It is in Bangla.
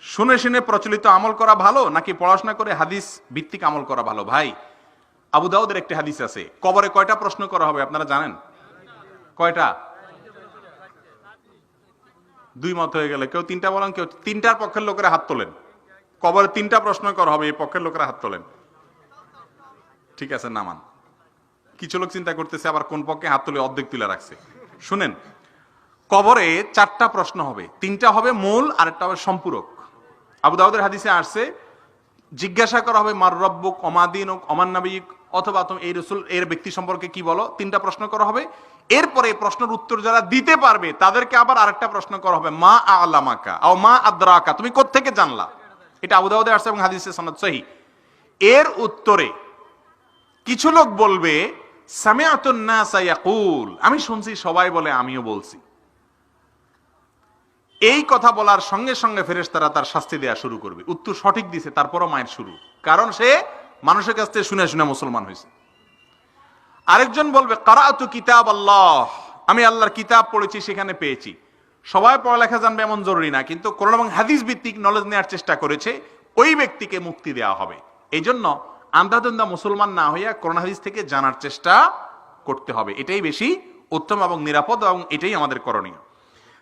শুনে শুনে প্রচলিত আমল করা ভালো নাকি পড়াশোনা করে হাদিস ভিত্তিক আমল করা ভালো? ভাই, আবু দাউদের একটি হাদিস আছে। কবরে কয়টা প্রশ্ন করা হবে আপনারা জানেন? কয়টা? দুই মত হয়ে গেলে। কেউ তিনটা বলেন, কেউ তিনটার পক্ষের লোকেরা হাত তোলেন। কবরে তিনটা প্রশ্ন করা হবে, এই পক্ষের লোকেরা হাত তোলেন। ঠিক আছে, নামান। কিছু লোক চিন্তা করতেছে, আবার কোন পক্ষে হাত তুলে অর্ধেক তুলে রাখছে। শুনেন, কবরে চারটা প্রশ্ন হবে। তিনটা হবে মূল আর একটা হবে সম্পূরক। আবু দাউদের হাদিসে আসছে, জিজ্ঞাসা করা হবে, মার রব্বুক অমাদিন অমান নাবিক অথবা তুমি এই রসুল, এর ব্যক্তি সম্পর্কে কি বলো? তিনটা প্রশ্ন করা হবে। এরপরে প্রশ্নের উত্তর যারা দিতে পারবে, তাদেরকে আবার আরেকটা প্রশ্ন করা হবে, মা আলামাকা? ও মা আদ্রাকা? তুমি কোত্থেকে জানলা? এটা আবু দাউদে আসছে এবং হাদিসে সনদ সহি। এর উত্তরে কিছু লোক বলবে, সামিআতুন নাসা ইয়াকুল। আমি শুনছি, সবাই বলে আমিও বলছি। এই কথা বলার সঙ্গে সঙ্গে ফেরেশতারা তার শাস্তি দেয়া শুরু করবে। উত্তর সঠিক দিছে, তারপরও মায়ের শুরু। কারণ সে মানুষের কাছ থেকে শুনে শুনে মুসলমান হয়েছে। আরেকজন বলবে কারাতু কিতাব আল্লাহ আমি আল্লাহর কিতাব পড়েছি, সেখানে পেয়েছি। সবাই পড়ালেখা জানবে এমন জরুরি না, কিন্তু কোরআন এবং হাদিস ভিত্তিক নলেজ নেওয়ার চেষ্টা করেছে, ওই ব্যক্তিকে মুক্তি দেওয়া হবে। এই জন্য আন্ধাধন্দা মুসলমান না হইয়া কোরআন হাদিস থেকে জানার চেষ্টা করতে হবে। এটাই বেশি উত্তম এবং নিরাপদ এবং এটাই আমাদের করণীয়।